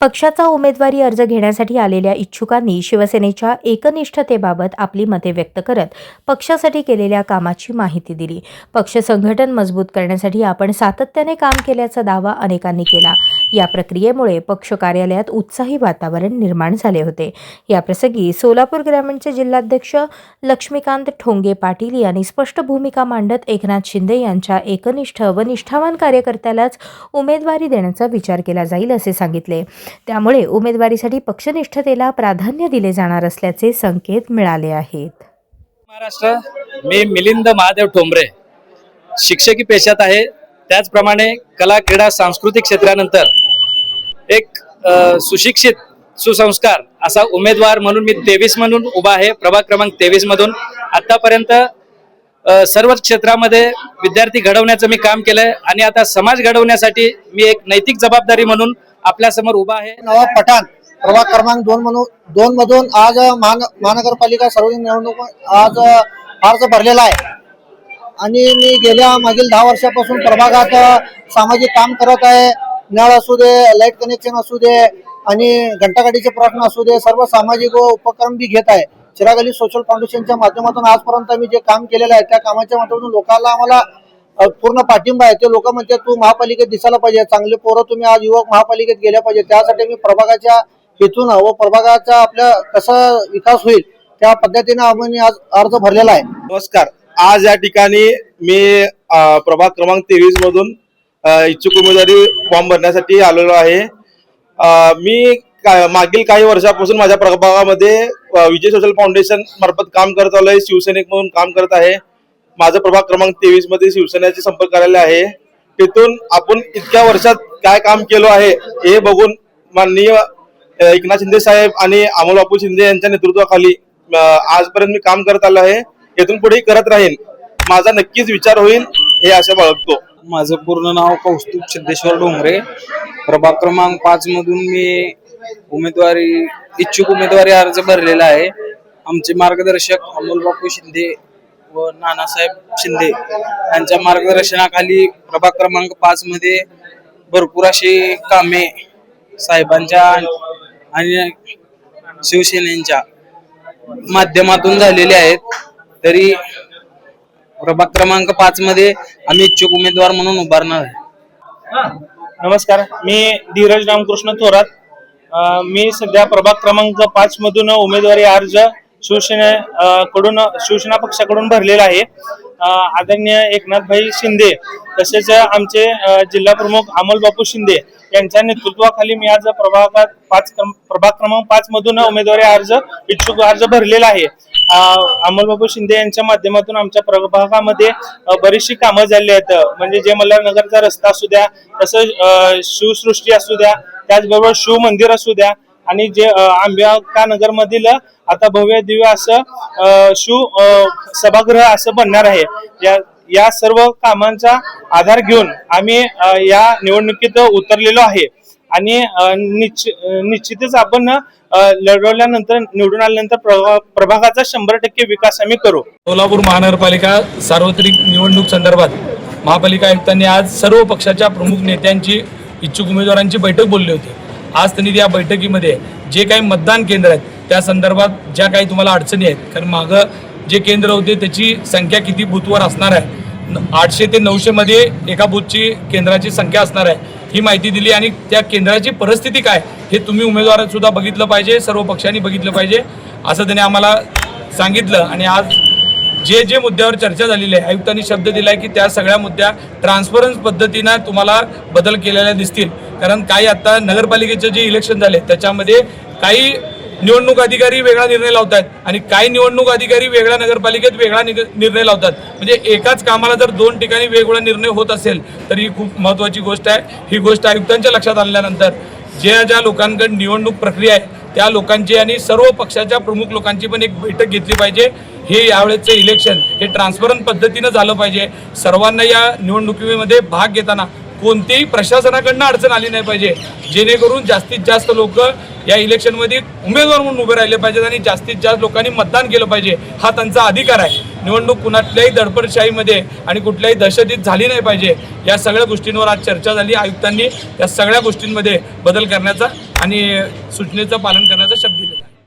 पक्षाचा उमेदवारी अर्ज घेण्यासाठी आलेल्या इच्छुकांनी शिवसेनेच्या एकनिष्ठतेबाबत आपली मते व्यक्त करत पक्षासाठी केलेल्या कामाची माहिती दिली. पक्ष संघटन मजबूत करण्यासाठी आपण सातत्याने काम केल्याचा दावा अनेकांनी केला. या प्रक्रियेमुळे पक्ष कार्यालयात उत्साही वातावरण निर्माण झाले होते. याप्रसंगी सोलापूर ग्रामीणचे जिल्हाध्यक्ष लक्ष्मीकांत ठोंगे पाटील यांनी स्पष्ट भूमिका मांडत एकनाथ शिंदे यांच्या एकनिष्ठ व निष्ठावान कार्यकर्त्यालाच उमेदवारी देण्याचा विचार केला जाईल असे सांगितले. त्यामुळे उमेदवारीसाठी पक्षनिष्ठतेला प्राधान्य दिले जाणार असल्याचे संकेत मिळाले आहेत. महाराष्ट्र मी मिलिंद महादेव ठोंबरे शिक्षकी पेशात आहे. त्याचप्रमाणे कला क्रीडा सांस्कृतिक क्षेत्रानंतर एक सुशिक्षित सुसंस्कार असा उमेदवार म्हणून मी तेवीस म्हणून उभा आहे. प्रभाग क्रमांक तेवीस मधून. आतापर्यंत सर्वच क्षेत्रामध्ये विद्यार्थी घडवण्याचं मी काम केलंय. आणि आता समाज घडवण्यासाठी मी एक नैतिक जबाबदारी म्हणून आपल्यासमोर उभा आहे. नवाब पठाण प्रभाग क्रमांक दोन म्हणून दोन मधून आज महान महानगरपालिका सार्वजनिक निवडणूक आज अर्ज भरलेला आहे. आणि मी गेल्या मागील दहा वर्षापासून प्रभागात सामाजिक काम करत आहे. नळ असू दे लाइट कनेक्शन असू दे आणि घंटागाडीचे प्रश्न असू दे सर्व सामाजिक व उपक्रम बी घेत आहे. चिराग अली सोशल फाउंडेशनच्या माध्यमातून आजपर्यंत मी जे काम केलेलं आहे त्या कामाच्या माध्यमातून लोकांना आम्हाला पूर्ण पाठिंबा आहे. ते लोक म्हणतात तू महापालिकेत दिसायला पाहिजे चांगले पोरं तुम्ही आज युवक महापालिकेत गेल्या पाहिजे. त्यासाठी मी प्रभागाच्या हेतून व प्रभागाचा आपल्या कसा विकास होईल त्या पद्धतीने आम्ही आज अर्ज भरलेला आहे. नमस्कार. आज या ठिकाणी मी प्रभाग क्रमांक तेवीस मधून इच्छुक उमेदवारी फॉर्म भरण्यासाठी आलेलो आहे. मी का- मागील काही वर्षापासून माझ्या प्रभागामध्ये विजय सोशल फाउंडेशन मार्फत काम करत आलो आहे शिवसैनिक म्हणून काम करत आहे. माझा प्रभाग क्रमांक तेवीसमध्ये शिवसेनेचे संपर्क कार्यालय आहे. तिथून आपण इतक्या वर्षात काय काम केलं आहे हे बघून माननीय एकनाथ शिंदे साहेब आणि अमोल बापू शिंदे यांच्या नेतृत्वाखाली आजपर्यंत मी काम करत आलो आहे. इथून पुढेही करत राहीन. माझा नक्कीच विचार होईल हे आशा बाळगतो. माझं पूर्ण नाव कौस्तुभ सिद्धेश्वर डोंगरे. प्रभाग क्रमांक पाच मधून मी उमेदवारी इच्छुक उमेदवारी अर्ज भरलेला आहे. आमचे मार्गदर्शक अमोल बापू शिंदे व नानासाहेब शिंदे यांच्या मार्गदर्शनाखाली प्रभाग क्रमांक पाच मध्ये भरपूर अशी कामे साहेबांच्या आणि शिवसेनेच्या माध्यमातून झालेली आहेत. तरी प्रभाग क्रमांक पाच मध्ये आम्ही इच्छुक उमेदवार म्हणून उभारणार आहे. नमस्कार. मी धीरज रामकृष्ण थोरात. अ, मी सध्या प्रभाग क्रमांक पाच मधून उमेदवारी अर्ज शिवसेने अ, कडून शिवसेना पक्षाकडून भरलेला आहे. अ, आदरणीय एकनाथभाई शिंदे तसेच आमचे अ, जिल्हा प्रमुख अमोल बापू शिंदे यांच्या नेतृत्वाखाली मी आज प्रभागात पाच क्रम- प्रभाग क्रमांक पाच मधून उमेदवारी अर्ज इच्छुक अर्ज भरलेला आहे. अ, अमोल शिंदे यांच्या माध्यमातून आमच्या प्रभागामध्ये बरीचशी कामं झाली आहेत. म्हणजे जे मल्हारनगरचा रस्ता असू द्या तसं शिवसृष्टी असू द्या त्याचबरोबर शिव मंदिर असू द्या आणि जे अ, आंबेका नगर मधील आता भव्य दिव्य असं शिव सभागृह असं बनणार आहे. या या सर्व कामांचा आधार घेऊन आम्ही या निवडणुकीत उतरलेलो आहे. आणि निश्चितच आपण लढवल्यानंतर निवडून आल्यानंतर प्रभा- प्रभागाचा शंभर टक्के विकास आम्ही करू. सोलापूर महानगरपालिका सार्वत्रिक निवडणूक संदर्भात महापालिका आयुक्तांनी आज सर्व पक्षाच्या प्रमुख नेत्यांची इच्छुक उमेदवारांची बैठक बोलली होती. आज त्यांनी त्या बैठकीमध्ये जे काही मतदान केंद्र आहेत त्या संदर्भात ज्या काही तुम्हाला अडचणी आहेत कारण मागं जे केंद्र होते त्याची संख्या किती बूथवर असणार आहे? आठशे ते नऊशेमध्ये एका बूथची केंद्राची संख्या असणार आहे. ही माहिती दिली आणि त्या केंद्राची परिस्थिती काय हे तुम्ही उमेदवारसुद्धा बघितलं पाहिजे सर्व पक्षांनी बघितलं पाहिजे असं त्याने आम्हाला सांगितलं. आणि आज जे जे मुद्द्यावर चर्चा झालेली आहे आयुक्तांनी शब्द दिलाय की त्या सगळ्या मुद्द्या ट्रान्सपरन्स पद्धतीनं तुम्हाला बदल केलेल्या दिसतील. कारण काही आता नगरपालिकेचे जे इलेक्शन झाले त्याच्यामध्ये काही निवडणूक अधिकारी वेगळा निर्णय लावतात आणि काही निवडणूक अधिकारी वेगळ्या नगरपालिकेत वेगळा निर्णय लावतात. म्हणजे एकाच कामाला जर दोन ठिकाणी वेगवेगळा निर्णय होत असेल तर ही खूप महत्त्वाची गोष्ट आहे. ही गोष्ट आयुक्तांच्या लक्षात आणल्यानंतर ज्या ज्या लोकांकडे निवडणूक प्रक्रिया आहे त्या लोकांची आणि सर्व पक्षाच्या प्रमुख लोकांची पण एक बैठक घेतली पाहिजे. हे यावेळेचं इलेक्शन हे ट्रान्सपरंट पद्धतीनं झालं पाहिजे. सर्वांना या निवडणुकीमध्ये भाग घेताना कोणत्याही प्रशासनाकडनं अडचण आली नाही पाहिजे. जेणेकरून जास्तीत जास्त लोक या इलेक्शनमध्ये उमेदवार म्हणून उभे राहिले पाहिजेत आणि जास्तीत जास्त लोकांनी मतदान केलं पाहिजे. हा त्यांचा अधिकार आहे. निवडणूक कुणातल्याही दडपडशाहीमध्ये आणि कुठल्याही दहशतीत झाली नाही पाहिजे. या सगळ्या गोष्टींवर आज चर्चा झाली. आयुक्तांनी या सगळ्या गोष्टींमध्ये बदल करण्याचा आणि सूचनेचं पालन करण्याचा शब्द